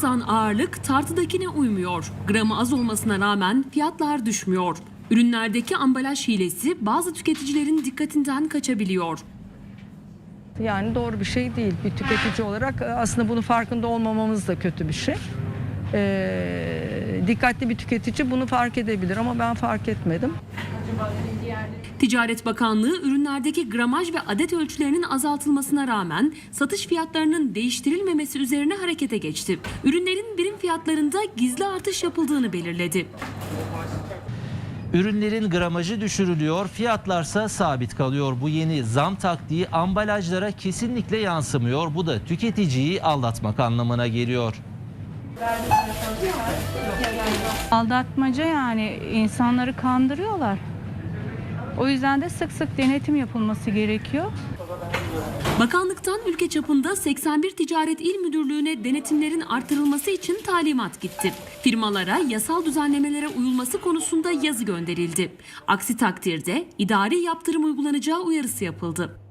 yazan ağırlık tartıdakine uymuyor. Gramı az olmasına rağmen fiyatlar düşmüyor. Ürünlerdeki ambalaj hilesi bazı tüketicilerin dikkatinden kaçabiliyor. Yani doğru bir şey değil. Bir tüketici olarak e, aslında bunun farkında olmamamız da kötü bir şey. Ee, dikkatli bir tüketici bunu fark edebilir ama ben fark etmedim. Ticaret Bakanlığı ürünlerdeki gramaj ve adet ölçülerinin azaltılmasına rağmen satış fiyatlarının değiştirilmemesi üzerine harekete geçti. Ürünlerin birim fiyatlarında gizli artış yapıldığını belirledi. Ürünlerin gramajı düşürülüyor, fiyatlarsa sabit kalıyor. Bu yeni zam taktiği ambalajlara kesinlikle yansımıyor. Bu da tüketiciyi aldatmak anlamına geliyor. Aldatmaca yani insanları kandırıyorlar. O yüzden de sık sık denetim yapılması gerekiyor. Bakanlıktan ülke çapında 81 Ticaret İl Müdürlüğü'ne denetimlerin artırılması için talimat gitti. Firmalara yasal düzenlemelere uyulması konusunda yazı gönderildi. Aksi takdirde idari yaptırım uygulanacağı uyarısı yapıldı.